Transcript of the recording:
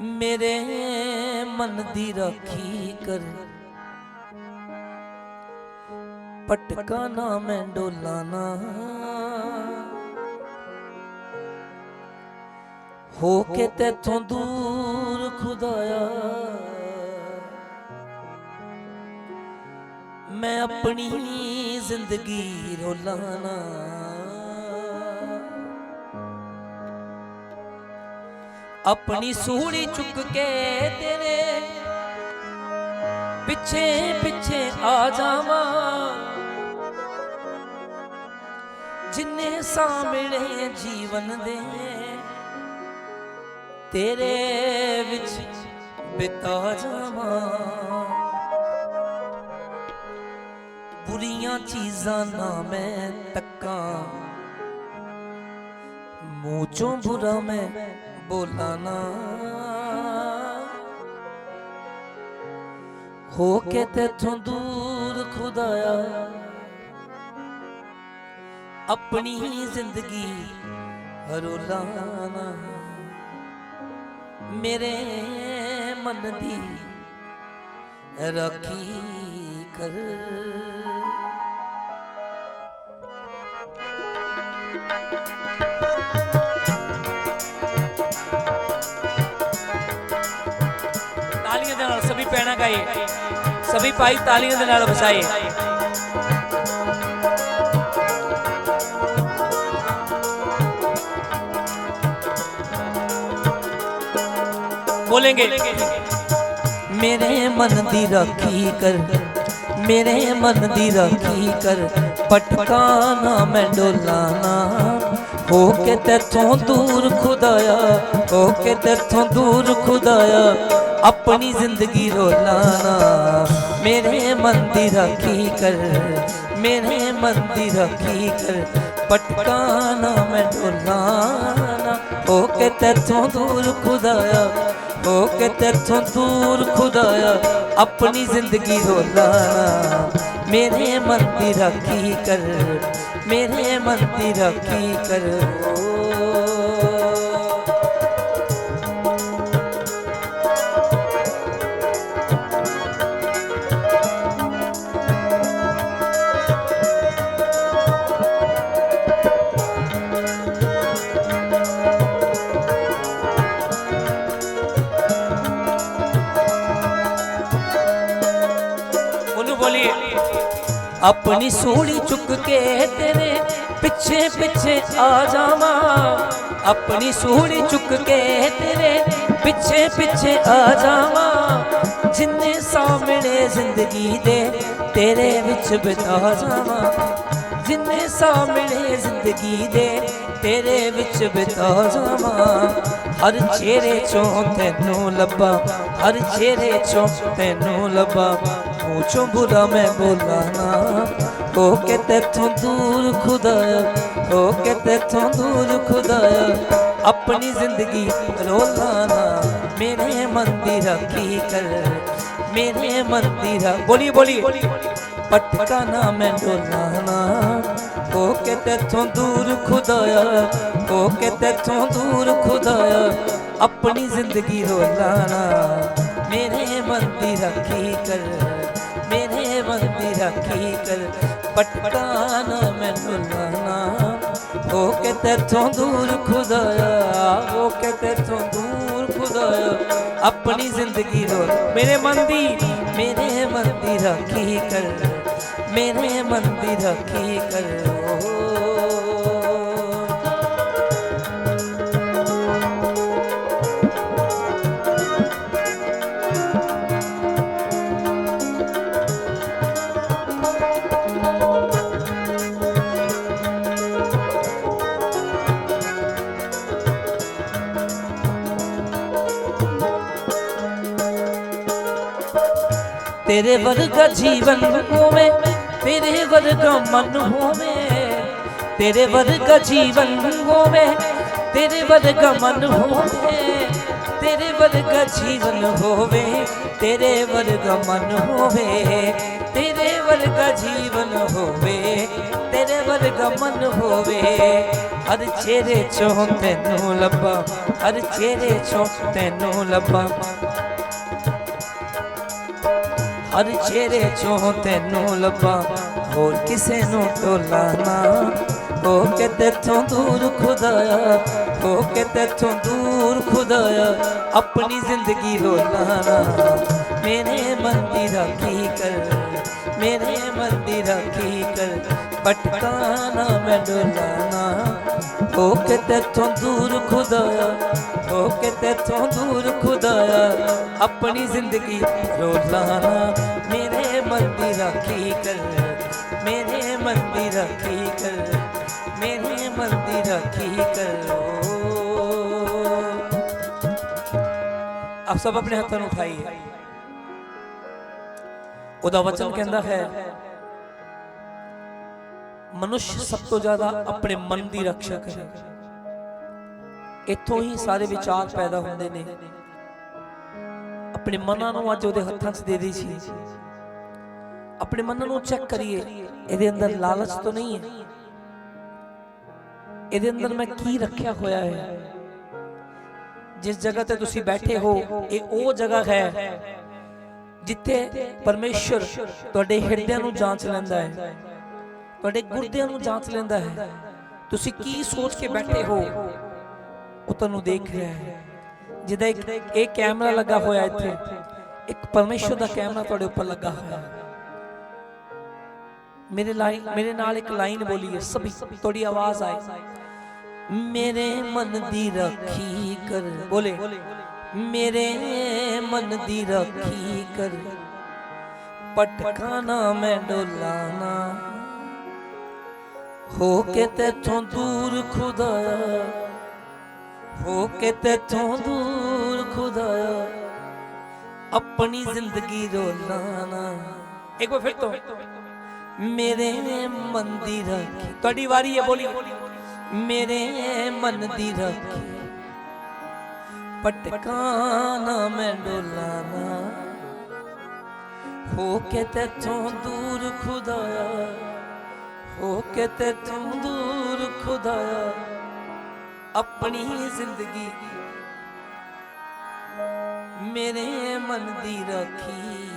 ਮੇਰੇ ਮਨ ਦੀ ਰਾਖੀ ਕਰ। ਪਟਕਾ ਨਾ ਮੈਂ ਡੋਲਾ ਨਾ। ਹੋ ਕੇ ਤੇਥੋਂ ਦੂਰ ਖੁਦਾਇਆ। ਮੈਂ ਆਪਣੀ ਜ਼ਿੰਦਗੀ ਰੋਲਾਣਾ ਆਪਣੀ ਸੂੜੀ ਚੁੱਕ ਕੇ ਤੇਰੇ ਪਿੱਛੇ ਪਿੱਛੇ ਆ ਜਾਵਾਂ। ਜਿੰਨੇ ਸਾਹ ਮਿਲੇ ਜੀਵਨ ਦੇ, ਤੇਰੇ ਵਿੱਚ ਬਿਤਾ ਜਾਵਾਂ। ਬੁਰੀਆਂ ਚੀਜ਼ਾਂ ਨਾ ਮੈਂ ਤੱਕਾਂ, ਮੂੰਹ ਚੋਂ ਬੁਰਾ ਮੈਂ ਬੋਲਾਂ ਨਾ। ਹੋ ਕੇ ਤੇਥੋਂ ਦੂਰ ਖੁਦਾਇਆ। ਆਪਣੀ ਜ਼ਿੰਦਗੀ ਰੋਲਾਣਾ ਮੇਰੇ ਮਨ ਦੀ ਰਾਖੀ ਕਰ। ਤਾਲੀਆਂ गए सभी भाई तालियों के नाल बसाए बोलेंगे मेरे मन दी राखी कर मेरे मन दी राखी कर पटकाना मैं डोलाना ਹੋ ਕੇ ਤੇਥੋਂ ਦੂਰ ਖੁਦਾਇਆ, ਹੋ ਕੇ ਤੇਥੋਂ ਦੂਰ ਖੁਦਾਇਆ, ਆਪਣੀ ਜ਼ਿੰਦਗੀ ਰੋਲਾਣਾ ਮੇਰੇ ਮਨ ਦੀ ਰਾਖੀ ਕਰ, ਮੇਰੇ ਮਨ ਦੀ ਰਾਖੀ ਕਰ, ਪਟਕਾ ਨਾ ਮੈਂ ਡੋਲਾਣਾ ਹੋ ਕੇ ਤੇਥੋਂ ਦੂਰ ਖੁਦਾਇਆ, ਹੋ ਕੇ ਤੇਥੋਂ ਦੂਰ ਖੁਦਾਇਆ, ਆਪਣੀ ਜ਼ਿੰਦਗੀ ਰੋਲਾਣਾ ਮੇਰੇ ਮਨ ਦੀ ਰਾਖੀ ਕਰ ਮੇਰੇ ਮਨ ਦੀ ਰਾਖੀ ਕਰ। ਆਪਣੀ ਸੂੜੀ ਚੁੱਕ ਕੇ ਤੇਰੇ ਪਿੱਛੇ ਪਿੱਛੇ ਆ ਜਾਵਾਂ। ਆਪਣੀ ਸੂੜੀ ਚੁੱਕ ਕੇ ਤੇਰੇ ਪਿੱਛੇ ਪਿੱਛੇ ਆ ਜਾਵਾਂ। ਜਿੰਨੇ ਸਾਹਮਣੇ ਜ਼ਿੰਦਗੀ ਦੇ ਤੇਰੇ ਵਿੱਚ ਬਿਤਾ ਜਾਵਾਂ। ਜਿੰਨੇ ਸਾਹਮਣੇ ਜ਼ਿੰਦਗੀ ਦੇ ਤੇਰੇ ਵਿੱਚ ਬਿਤਾ ਜਾਵਾਂ। ਹਰ ਚਿਹਰੇ ਚੋਂ ਤੈਨੂੰ ਲੱਭਾ, ਹਰ ਚਿਹਰੇ ਚੋਂ ਤੈਨੂੰ ਲੱਭਾ। ਮੂੰਹ ਚੋਂ ਬੁਰਾ ਮੈਂ ਬੋਲਾ ਨਾ ਹੋ ਕੇ ਤੇਥੋਂ ਦੂਰ ਖੁਦਾਇਆ ਹੋ ਕੇ ਤੇਥੋਂ ਦੂਰ ਖੁਦਾਇਆ ਆਪਣੀ ਜ਼ਿੰਦਗੀ ਰੋਲਾਂ ਨਾ ਮੇਰੇ ਮਨ ਦੀ ਰਾਖੀ ਕਰ ਮੇਰੇ ਮਨ ਦੀ ਰਾ ਬੋਲੀ ਬੋਲੀ ਪਟਕਾ ਨਾ ਮੈਂ ਡੋਲਾਣਾ ਹੋ ਕੇ ਤੇਥੋਂ ਦੂਰ ਖੁਦਾਇਆ ਹੋ ਕੇ ਤੇਥੋਂ ਦੂਰ ਖੁਦਾਇਆ ਆਪਣੀ ਜ਼ਿੰਦਗੀ ਰੋਲਾ ਨਾ ਮੇਰੇ ਮਨ ਦੀ ਰਾਖੀ ਕਰ ਪਟਕਾ ਨਾ ਮੈਂ ਡੋਲਾਣਾ ਹੋ ਕੇ ਤੇਥੋਂ ਦੂਰ ਖੁਦਾਇਆ ਹੋ ਕੇ ਤੇਥੋਂ ਦੂਰ ਖੁਦਾਇਆ ਆਪਣੀ ਜ਼ਿੰਦਗੀ ਰੋਲ ਮੇਰੇ ਮਨ ਦੀ ਮੇਰੇ ਮਨ ਦੀ ਰਾਖੀ ਕਰ ਮੇਰੇ ਮਨ ਦੀ ਰਾਖੀ ਕਰ ਤੇਰੇ ਵਰਗਾ ਜੀਵਨ ਹੋਵੇ, ਤੇਰੇ ਵਰਗਾ ਮਨ ਹੋਵੇ, ਤੇਰੇ ਵਰਗਾ ਜੀਵਨ ਹੋਵੇ, ਤੇਰੇ ਵਰਗਾ ਮਨ ਹੋਵੇ, ਤੇਰੇ ਵਰਗਾ ਜੀਵਨ ਹੋਵੇ, ਤੇਰੇ ਵਰਗਾ ਮਨ ਹੋਵੇ, ਤੇਰੇ ਵਰਗਾ ਜੀਵਨ ਹੋਵੇ, ਤੇਰੇ ਵਰਗਾ ਮਨ ਹੋਵੇ। ਹਰ ਚਿਹਰੇ ਚੋਂ ਤੈਨੂੰ ਲੱਭਾਂ, ਹਰ ਚਿਹਰੇ ਚੋਂ ਤੈਨੂੰ ਲੱਭਾਂ। ਹਰ ਚਿਹਰੇ ਚੋਂ ਤੈਨੂੰ ਲੱਭਾਂ, ਹੋਰ ਕਿਸੇ ਨੂੰ ਟੋਲਾ ਨਾ। ਹੋ ਕੇ ਤੇਥੋਂ ਦੂਰ ਖੁਦਾਇਆ ਹੋ ਕੇ ਤੇਥੋਂ ਦੂਰ ਖੁਦਾਇਆ ਆਪਣੀ ਜ਼ਿੰਦਗੀ ਰੋਲਾ ਨਾ। ਮੇਰੇ ਮਨ ਦੀ ਰਾਖੀ ਕਰ, ਮੇਰੇ ਮਨ ਦੀ ਰਾਖੀ ਕਰ ਭਟਕਾਣਾ ਮੈਂ ਡੋਲਾਣਾ ਹੋ ਕੇ ਤੇਥੋਂ ਦੂਰ ਖੁਦਾਇਆ ਹੋ ਕੇ ਤੇਥੋਂ ਦੂਰ ਖੁਦਾਇਆ। ਆਪਣੀ ਜ਼ਿੰਦਗੀ ਰੋਲਾਣਾ ਮੇਰੇ ਮਨ ਦੀ ਰਾਖੀ ਕਰ। ਮੇਰੇ ਮਨ ਦੀ ਰਾਖੀ ਕਰ। ਮੇਰੇ ਮਨ ਦੀ ਰਾਖੀ ਕਰੋ। ਆਪ ਸਭ ਆਪਣੇ ਹੱਥਾਂ ਨੂੰ ਉਠਾਈਏ। ਉਹਦਾ ਵਚਨ ਕਹਿੰਦਾ ਹੈ ਮਨੁੱਖ ਸਭ ਤੋਂ ਜ਼ਿਆਦਾ ਆਪਣੇ ਮਨ ਦੀ ਰੱਖਿਆ ਕਰੇ। ਇੱਥੋਂ ਹੀ ਸਾਰੇ ਵਿਚਾਰ ਪੈਦਾ ਹੁੰਦੇ ਨੇ। ਆਪਣੇ ਮਨਾਂ ਨੂੰ ਅੱਜ ਉਹਦੇ ਹੱਥਾਂ 'ਚ ਦੇ ਦੇ ਸੀ। ਆਪਣੇ ਮਨ ਨੂੰ ਚੈੱਕ ਕਰੀਏ, ਇਹਦੇ ਅੰਦਰ ਲਾਲਚ ਤਾਂ ਨਹੀਂ ਹੈ। ਇਹਦੇ ਅੰਦਰ ਮੈਂ ਕੀ ਰੱਖਿਆ ਹੋਇਆ ਹੈ? ਜਿਸ ਜਗ੍ਹਾ ਤੇ ਤੁਸੀਂ ਬੈਠੇ ਹੋ, ਇਹ ਉਹ ਜਗ੍ਹਾ ਹੈ ਜਿੱਥੇ ਪਰਮੇਸ਼ਰ ਤੁਹਾਡੇ ਹਿਰਦਿਆਂ ਨੂੰ ਜਾਂਚ ਲੈਂਦਾ ਹੈ। ਤੁਹਾਡੇ ਗੁਰਦਿਆਂ ਨੂੰ ਜਾਂਚ ਲੈਂਦਾ ਹੈ। ਤੁਸੀਂ ਕੀ ਸੋਚ ਕੇ ਬੈਠੇ ਹੋ? ਉਹ ਤੁਹਾਨੂੰ ਦੇਖ ਰਿਹਾ ਹੈ। ਜਿਹਦਾ ਇੱਕ ਇਹ ਕੈਮਰਾ ਲੱਗਾ ਹੋਇਆ ਇੱਥੇ। ਇੱਕ ਪਰਮੇਸ਼ਰ ਦਾ ਕੈਮਰਾ ਤੁਹਾਡੇ ਉੱਪਰ ਲੱਗਾ ਹੋਇਆ ਹੈ। ਮੇਰੇ ਲਾਈਨ ਮੇਰੇ ਨਾਲ ਇੱਕ ਲਾਈਨ ਬੋਲੀਏ ਸਭੀ ਤੁਹਾਡੀ ਆਵਾਜ਼ ਆਏ ਮੇਰੇ ਮਨ ਦੀ ਰਾਖੀ ਕਰ। ਬੋਲੇ। ਮੇਰੇ ਮਨ ਦੀ ਰਾਖੀ ਕਰ। ਪਟਕਾਣਾ ਮੈਂ ਡੋਲਾਣਾ ਹੋ ਕੇ ਤੇਥੋਂ ਦੂਰ ਖੁਦਾਇਆ ਹੋ ਕੇ ਤੇਥੋਂ ਦੂਰ ਖੁਦਾਇਆ ਆਪਣੀ ਜ਼ਿੰਦਗੀ ਰੋਲਾਣਾ ਇੱਕ ਵਾਰ ਫਿਰ ਤੋਂ ਮੇਰੇ ਮਨ ਦੀ ਰਾਖੀ ਤੁਹਾਡੀ ਵਾਰੀ ਹੈ ਬੋਲੀ ਮੇਰੇ ਮਨ ਦੀ ਰਾਖੀ ਪਟਕਾਣਾ ਮੈਂ ਡੋਲਾਣਾ ਹੋ ਕੇ ਤੇਥੋਂ ਦੂਰ ਖੁਦਾਇਆ ਹੋ ਕੇ ਤੂੰ ਦੂਰ ਖੁਦਾਇਆ ਆਪਣੀ ਜ਼ਿੰਦਗੀ ਮੇਰੇ ਮਨ ਦੀ ਰਾਖੀ।